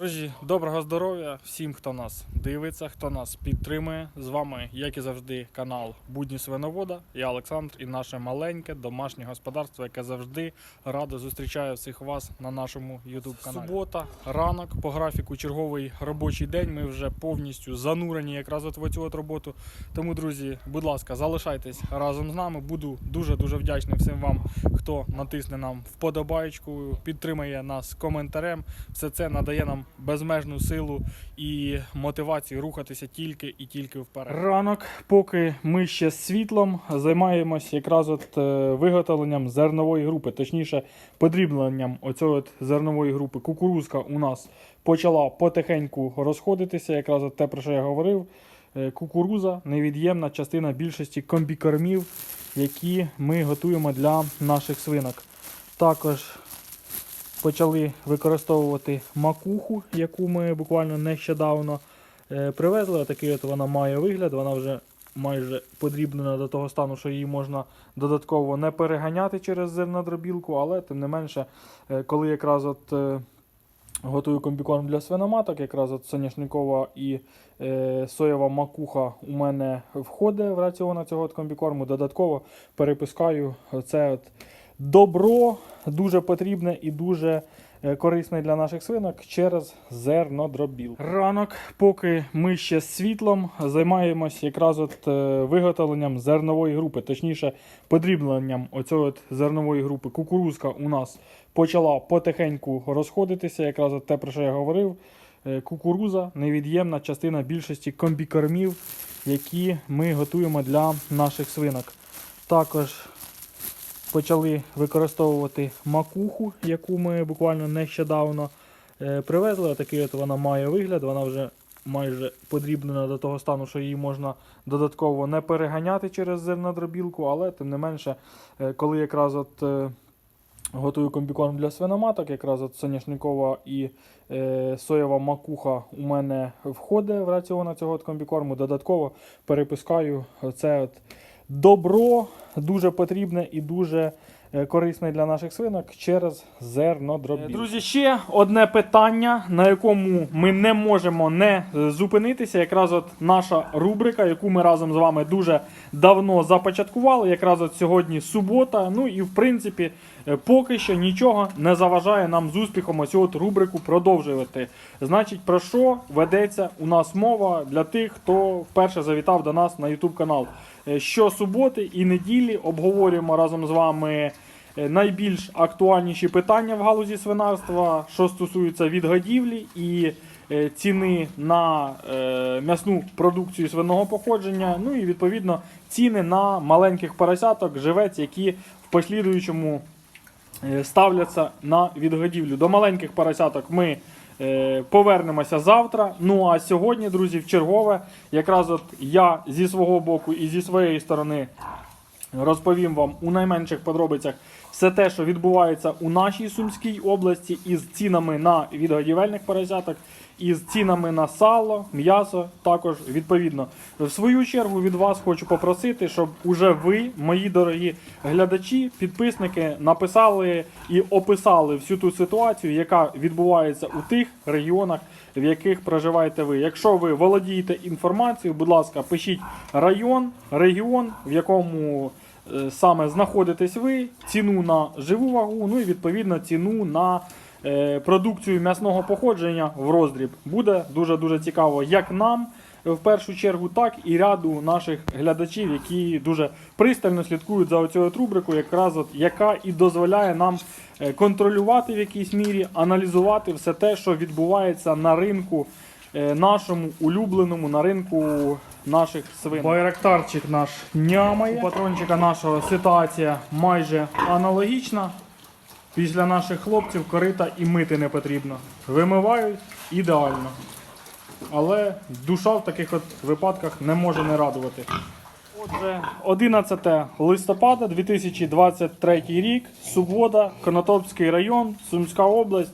Друзі, доброго здоров'я всім, хто нас дивиться, хто нас підтримує. З вами, як і завжди, канал Будні Свиновода. Я Олександр і наше маленьке домашнє господарство, яке завжди радо зустрічає всіх вас на нашому YouTube каналі. Субота, ранок, по графіку черговий робочий день. Ми вже повністю занурені якраз от в цю от роботу. Тому, друзі, будь ласка, залишайтесь разом з нами. Буду дуже дуже вдячний всім вам, хто натисне нам вподобайку, підтримає нас коментарем. Все це надає нам безмежну силу і мотивацію рухатися тільки і тільки вперед. Ранок, поки ми ще з світлом займаємось якраз от е, виготовленням зернової групи, точніше, подрібленням оцього от зернової групи. Кукурузка у нас почала потихеньку розходитися, якраз от те, про що я говорив. Е, Кукуруза невід'ємна частина більшості комбікормів, які ми готуємо для наших свинок. Також почали використовувати макуху, яку ми буквально нещодавно е, привезли. Такий от вона має вигляд, вона вже майже подрібнена до того стану, що її можна додатково не переганяти через зернодробілку, але тим не менше, е, коли якраз от. е, Готую комбікорм для свиноматок, якраз от соняшникова і е, соєва макуха у мене входить в раціон цього от комбікорму. Додатково перепускаю це от добро, дуже потрібне і дуже е, корисне для наших свинок через зернодробіл. Ранок, поки ми ще з світлом займаємось якраз от е, виготовленням зернової групи, точніше, подрібленням оцього от зернової групи. Кукурузка у нас почала потихеньку розходитися, якраз от те, про що я говорив. Е, Кукуруза невід'ємна частина більшості комбікормів, які ми готуємо для наших свинок. Також почали використовувати макуху, яку ми буквально нещодавно е, привезли. Такий от вона має вигляд, вона вже майже подрібнена до того стану, що її можна додатково не переганяти через зернодробілку, але тим не менше, е, коли якраз от. е, Готую комбікорм для свиноматок, якраз от соняшникова і е, соєва макуха у мене входить в раціон цього от комбікорму. Додатково перепускаю це от добро, дуже потрібне і дуже е, корисне для наших свинок через зернодробіл. Друзі, ще одне питання, на якому ми не можемо не е, зупинитися. Якраз от наша рубрика, яку ми разом з вами дуже давно започаткували. Якраз от сьогодні субота. Ну і в принципі, е, поки що нічого не заважає нам з успіхом ось от рубрику продовжувати. Значить, про що ведеться у нас мова для тих, хто вперше завітав до нас на YouTube канал. Е, Щосуботи і неділі обговорюємо разом з вами е, найбільш актуальніші питання в галузі свинарства, що стосується відгодівлі і е, ціни на м'ясну продукцію свиного походження. Ну і відповідно ціни на маленьких поросяток, живець, які в послідуючому ставляться на відгодівлю. До маленьких поросяток ми повернемося завтра. Ну а сьогодні, друзі, в чергове, якраз от я зі свого боку і зі своєї сторони розповім вам у найменших подробицях все те, що відбувається у нашій Сумській області із цінами на відгодівельних поросяток, із цінами на сало, м'ясо. Також відповідно. В свою чергу від вас хочу попросити, щоб уже ви, мої дорогі глядачі, підписники, написали і описали всю ту ситуацію, яка відбувається у тих регіонах, в яких проживаєте ви. Якщо ви володієте інформацією, будь ласка, пишіть район, регіон, в якому саме знаходитесь ви, ціну на живу вагу, ну і відповідно ціну на е, продукцію м'ясного походження в роздріб. Буде дуже дуже цікаво як нам. В першу чергу, так і ряду наших глядачів, які дуже пристально слідкують за оцю рубрику, якраз от яка і дозволяє нам е, контролювати в якійсь мірі, аналізувати все те, що відбувається на ринку е, нашому улюбленому, на ринку наших свин. Байрактарчик наш нямає. У патрончика нашого ситуація майже аналогічна. Після наших хлопців корита і мити не потрібно. Вимивають ідеально. Але душа в таких от випадках не може не радувати. Отже, 11 листопада 2023 рік, субота, Конотопський район, Сумська область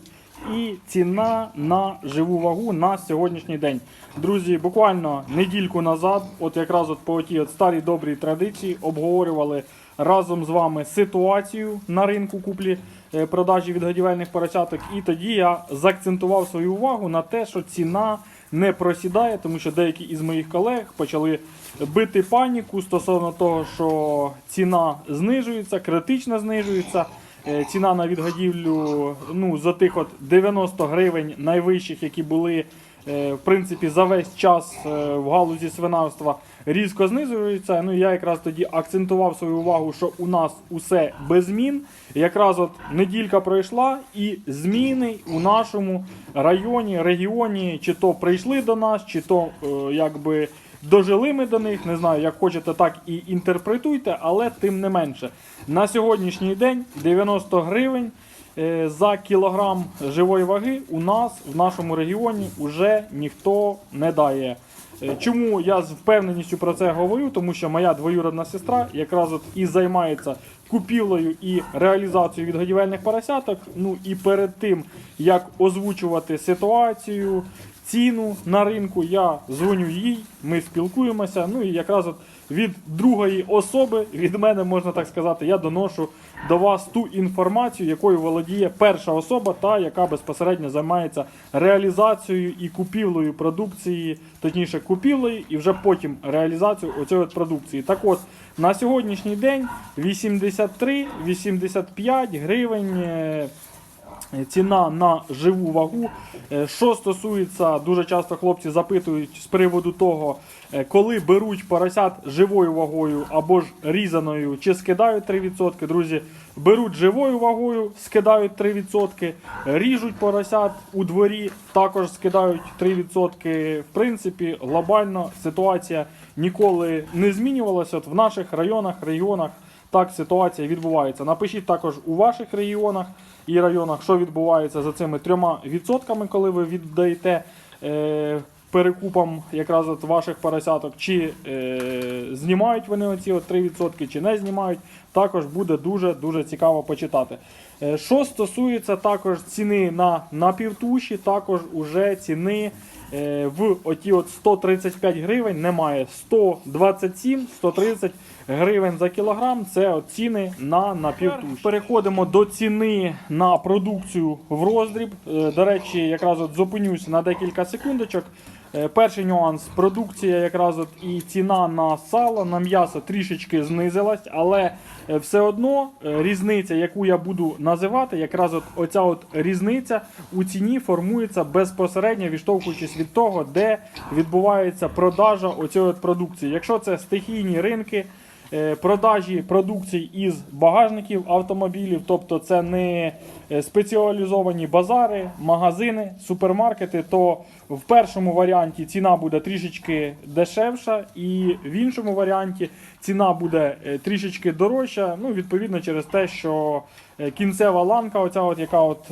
і ціна на живу вагу на сьогоднішній день. Друзі, буквально недільку назад, от якраз от по тій от старій добрій традиції, обговорювали разом з вами ситуацію на ринку куплі е, продажі відгодівельних поросяток. І тоді я заакцентував свою увагу на те, що ціна не просідає, тому що деякі із моїх колег почали бити паніку стосовно того, що ціна знижується, критично знижується. Е, Ціна на відгодівлю ну, за тих от 90 гривень найвищих, які були е, в принципі за весь час е, в галузі свинарства, різко знижується. Ну я якраз тоді акцентував свою увагу, що у нас усе без змін. Якраз от неділька пройшла, і зміни у нашому районі, регіоні, чи то прийшли до нас, чи то якби. Дожили ми до них, не знаю, як хочете, так і інтерпретуйте, але тим не менше. На сьогоднішній день 90 гривень е, за кілограм живої ваги у нас в нашому регіоні вже ніхто не дає. Е, Чому я з впевненістю про це говорю? Тому що моя двоюродна сестра якраз от і займається купівлею і реалізацією відгодівельних поросяток. Ну і перед тим як озвучувати ситуацію, ціну на ринку, я дзвоню їй, ми спілкуємося. Ну і якраз от від другої особи, від мене можна так сказати, я доношу до вас ту інформацію, якою володіє перша особа, та яка безпосередньо займається реалізацією і купівлею продукції, точніше купівлею, і вже потім реалізацією оцієї продукції. Так от на сьогоднішній день 83-85 гривень. Е, Ціна на живу вагу. Е, Що стосується, дуже часто хлопці запитують з приводу того, е, коли беруть поросят живою вагою або ж різаною, чи скидають 3%. Друзі, беруть живою вагою, скидають 3%, ріжуть поросят у дворі, також скидають 3%. В принципі, глобально ситуація ніколи не змінювалася. От в наших районах, регіонах так ситуація відбувається. Напишіть також у ваших регіонах і районах, що відбувається за цими трьома відсотками, коли ви віддаєте е, перекупам якраз от ваших поросяток, чи е, знімають вони оці от 3%, чи не знімають. Також буде дуже дуже цікаво почитати. Е, що стосується також ціни на напівтуші, також уже ціни в оті от 135 гривень немає. 127, 130 гривень за кілограм. Це от ціни на напівтуш. Переходимо до ціни на продукцію в роздріб. Е, До речі, якраз от зупинюся на декілька секундочок. Е, Перший нюанс продукція, якраз от і ціна на сало, на м'ясо трішечки знизилась, але е, все одно е, різниця, яку я буду називати, якраз от оця от різниця у ціні формується безпосередньо відштовхуючись від того, де відбувається продажа оцієї от продукції. Якщо це стихійні ринки. Е, Продажі продукції із багажників автомобілів, тобто це не е, спеціалізовані базари, магазини, супермаркети, то в першому варіанті ціна буде трішечки дешевша, і в іншому варіанті ціна буде е, трішечки дорожча. Ну, відповідно, через те, що кінцева ланка, оця от, яка от,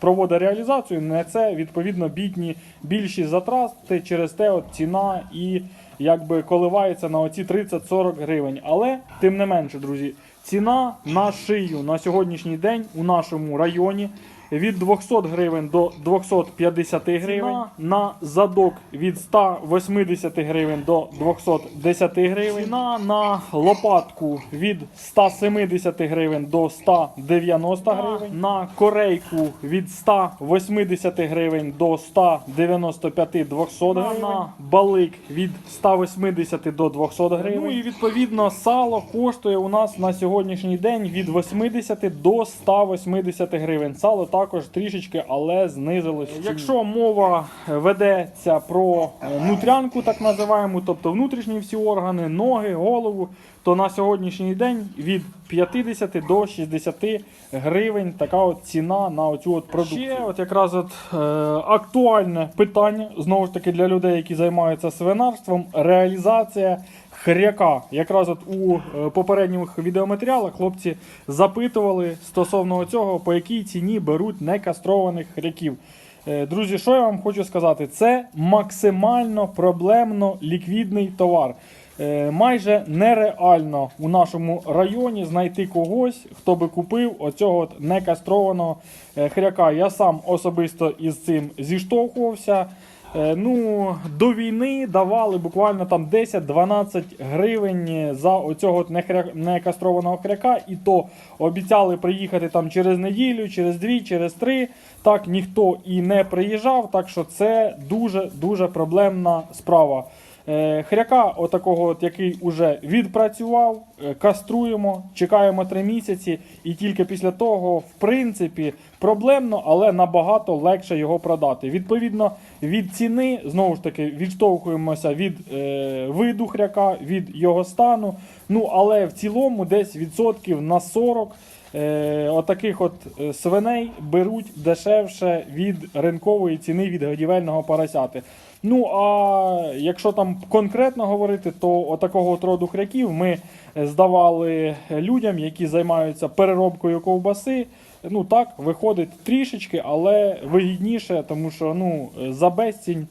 проводить реалізацію, несе відповідно бідні більші затрати, через те от ціна і якби коливається на оці 30-40 гривень. Але тим не менше, друзі, ціна на шию на сьогоднішній день у нашому районі від 200 гривень до 250 гривень. На задок від 180 гривень до 210 гривень. Ціна на лопатку від 170 гривень до 190 гривень. На корейку від 180 гривень до 195 200 гривень. На балик від 180 до 200 гривень. Ну і відповідно сало коштує у нас на сьогоднішній день від 80 до 180 гривень. Сало також трішечки, але знизилось. Якщо мова ведеться про е, нутрянку, так називаємо, тобто внутрішні всі органи, ноги, голову, то на сьогоднішній день від 50 до 60 гривень така от ціна на оцю от продукцію. Ще от якраз от е, актуальне питання знову ж таки для людей, які займаються свинарством, реалізація хряка. Якраз от у е, попередніх відеоматеріалах хлопці запитували стосовно цього, по якій ціні беруть некастрованих хряків. Е, Друзі, що я вам хочу сказати? Це максимально проблемно ліквідний товар. Е, Майже нереально у нашому районі знайти когось, хто би купив оцього от некастрованого хряка. Я сам особисто із цим зіштовхувався. Е, Ну, до війни давали буквально там 10-12 гривень за оцього некастрованого хряка, і то обіцяли приїхати там через неділю, через дві, через три. Так ніхто і не приїжджав, так що це дуже дуже проблемна справа. Е, Хряка, отакого, от, який уже відпрацював, е, каструємо, чекаємо три місяці, і тільки після того, в принципі, проблемно, але набагато легше його продати. Відповідно, від ціни знову ж таки відштовхуємося від е, виду хряка, від його стану. Ну але в цілому десь відсотків на 40 е, отаких от е, свиней беруть дешевше від ринкової ціни від годівельного поросяти. Ну а якщо там конкретно говорити, то отакого от роду хряків ми е, здавали людям, які займаються переробкою ковбаси. Ну так, виходить трішечки, але вигідніше, тому що ну, за безцінь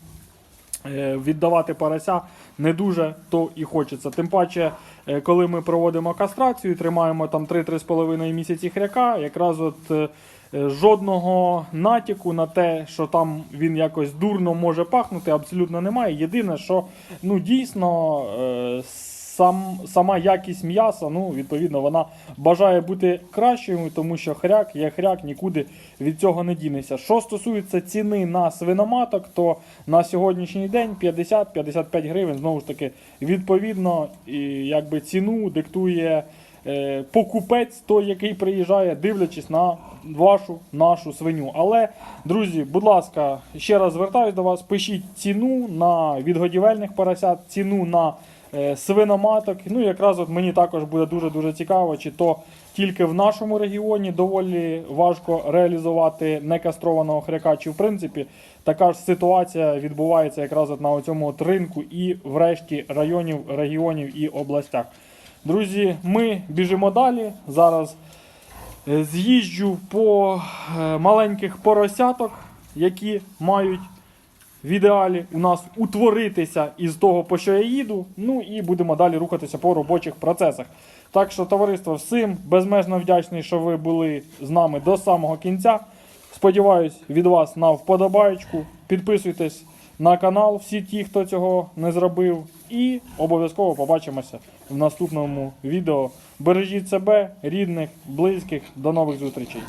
віддавати порося не дуже то і хочеться. Тим паче, е, коли ми проводимо кастрацію, тримаємо там 3-3,5 місяці хряка, якраз от е, е, жодного натяку на те, що там він якось дурно може пахнути, абсолютно немає. Єдине, що ну дійсно. Сам, сама якість м'яса, ну, відповідно, вона бажає бути кращою, тому що хряк є хряк, нікуди від цього не дінеться. Що стосується ціни на свиноматок, то на сьогоднішній день 50-55 гривень, знову ж таки, відповідно, і якби ціну диктує е, покупець, той, який приїжджає, дивлячись на вашу нашу свиню. Але, друзі, будь ласка, ще раз звертаюсь до вас, пишіть ціну на відгодівельних поросят, ціну на свиноматок. Ну, якраз от мені також буде дуже-дуже цікаво, чи то тільки в нашому регіоні доволі важко реалізувати некастрованого хряка, чи в принципі така ж ситуація відбувається якраз от на цьому от ринку і в решті районів, регіонів і областях. Друзі, ми біжимо далі. Зараз е, з'їжджу по е, маленьких поросяток, які мають в ідеалі у нас утворитися із того, по що я їду. Ну і будемо далі рухатися по робочих процесах. Так що, товариство, всім безмежно вдячний, що ви були з нами до самого кінця. Сподіваюсь від вас на вподобаєчку. Підписуйтесь на канал, всі ті, хто цього не зробив. І обов'язково побачимося в наступному відео. Бережіть себе, рідних, близьких. До нових зустрічей.